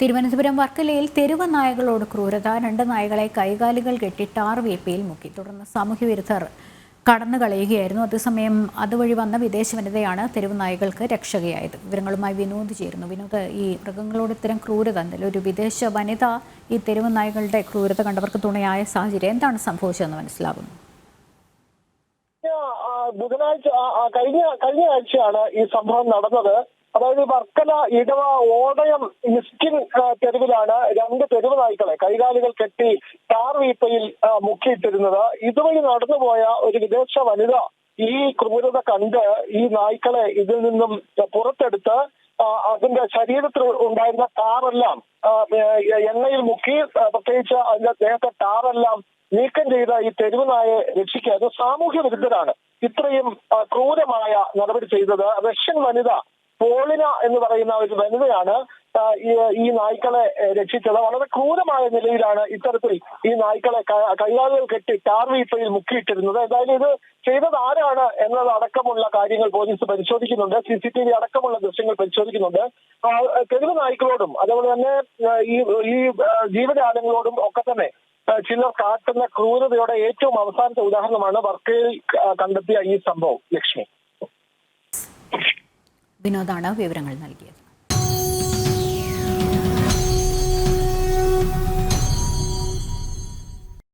തിരുവനന്തപുരം വർക്കലയിൽ തെരുവ് നായകളോട് ക്രൂരത. രണ്ട് നായകളെ കൈകാലുകൾ കെട്ടി ടാർ വേപ്പയിൽ മുക്കി. തുടർന്ന് സാമൂഹ്യവിരുദ്ധർ കടന്നു കളയുകയായിരുന്നു. അതേസമയം അതുവഴി വന്ന വിദേശ വനിതയാണ് തെരുവ് നായകൾക്ക് രക്ഷകയായത്. വിവരങ്ങളുമായി വിനോദ് ചേരുന്നു. വിനോദ് ഈ മൃഗങ്ങളോട് ഇത്തരം ക്രൂരത എന്തായാലും ഒരു വിദേശ വനിത ഈ തെരുവ് നായകളുടെ ക്രൂരത കണ്ടവർക്ക് തുണയായ സാഹചര്യം എന്താണ് സംഭവിച്ചതെന്ന് മനസ്സിലാകുന്നു. ബുധനാഴ്ച കഴിഞ്ഞ കഴിഞ്ഞ ആഴ്ചയാണ് ഈ സംഭവം നടന്നത്. അതായത് വർക്കല ഇടവ ഓടയം മിസ്കിൻ തെരുവിലാണ് രണ്ട് തെരുവ് നായ്ക്കളെ കൈകാലുകൾ കെട്ടി ടാർ വീപ്പയിൽ മുക്കിയിട്ടിരുന്നത്. ഇതുവഴി നടന്നുപോയ ഒരു വിദേശ വനിത ഈ ക്രൂരത കണ്ട് ഈ നായ്ക്കളെ ഇതിൽ നിന്നും പുറത്തെടുത്ത് അതിന്റെ ശരീരത്തിൽ ഉണ്ടായിരുന്ന ടാറെല്ലാം എണ്ണയിൽ മുക്കി പ്രത്യേകിച്ച് അതിന്റെ ദേഹത്തെ ടാറെല്ലാം നീക്കം ചെയ്ത ഈ തെരുവ് നായെ രക്ഷിക്കുക അത് സാമൂഹ്യ വിരുദ്ധരാണ്. ഇത്രയും ക്രൂരമായ നടപടി ചെയ്തത് റഷ്യൻ വനിത പോളിന എന്ന് പറയുന്ന ഒരു വനിതയാണ് ഈ- നായ്ക്കളെ രക്ഷിച്ചത്. വളരെ ക്രൂരമായ നിലയിലാണ് ഇത്തരത്തിൽ ഈ നായ്ക്കളെ കൈകാലുകൾ കെട്ടി ടാർ വീപ്പയിൽ മുക്കിയിട്ടിരുന്നത്. എന്തായാലും ഇത് ചെയ്തത് ആരാണ് എന്നത് അടക്കമുള്ള കാര്യങ്ങൾ പോലീസ് പരിശോധിക്കുന്നുണ്ട്. സി സി ടി വി അടക്കമുള്ള ദൃശ്യങ്ങൾ പരിശോധിക്കുന്നുണ്ട്. തെരുവ് നായ്ക്കളോടും അതുപോലെ തന്നെ ഈ ഈ ജീവജാലങ്ങളോടും ഒക്കെ തന്നെ ചിലർ കാട്ടുന്ന ക്രൂരതയുടെ ഏറ്റവും അവസാനത്തെ ഉദാഹരണമാണ് വർക്കയിൽ കണ്ടെത്തിയ ഈ സംഭവം ലക്ഷ്മി. വിനോദാണ് വിവരങ്ങൾ നൽകിയത്?